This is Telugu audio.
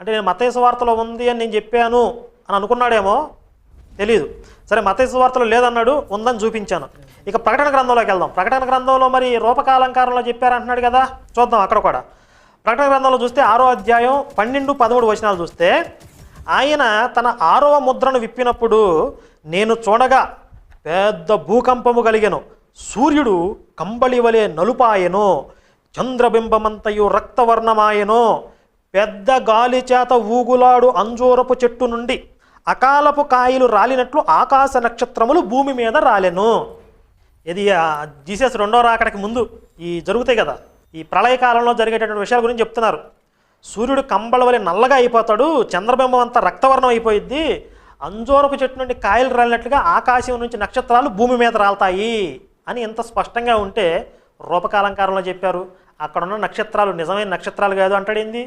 అంటే నేను మతేసు వార్తలో ఉంది అని నేను చెప్పాను అని అనుకున్నాడేమో తెలియదు సరే మతేసు వార్తలో లేదన్నాడు ఉందని చూపించాను. ఇక ప్రకటన గ్రంథంలోకి వెళ్దాం. ప్రకటన గ్రంథంలో మరి రూపకాలంకారంలో చెప్పారంటున్నాడు కదా? చూద్దాం అక్కడ కూడా. ప్రకటన గ్రంథంలో చూస్తే ఆరో అధ్యాయం పన్నెండు పదమూడు వచనాలు చూస్తే ఆయన తన ఆరవ ముద్రను విప్పినప్పుడు నేను చూడగా పెద్ద భూకంపము కలిగాను. సూర్యుడు కంబళి వలె నలుపాయను. చంద్రబింబమంతయు రక్తవర్ణమాయను. పెద్ద గాలి చేత ఊగులాడు అంజూరపు చెట్టు నుండి. అకాలపు కాయలు రాలినట్లు ఆకాశ నక్షత్రములు భూమి మీద రాలెను. ఇది జీసస్ రెండో రాకడికి ముందు ఈ జరుగుతాయి కదా. ఈ ప్రళయకాలంలో జరిగేటటువంటి విషయాల గురించి చెప్తున్నారు. సూర్యుడు కంబళ వలె నల్లగా అయిపోతాడు చంద్రబింబం అంతా రక్తవర్ణం అయిపోయిద్ది. అంజోరపు చెట్టు నుండి కాయలు రాలినట్లుగా ఆకాశం నుంచి నక్షత్రాలు భూమి మీద రాలతాయి అని ఎంత స్పష్టంగా ఉంటే రూపకాలంకారంలో చెప్పారు. అక్కడున్న నక్షత్రాలు నిజమైన నక్షత్రాలు కాదు అంటాడేంది?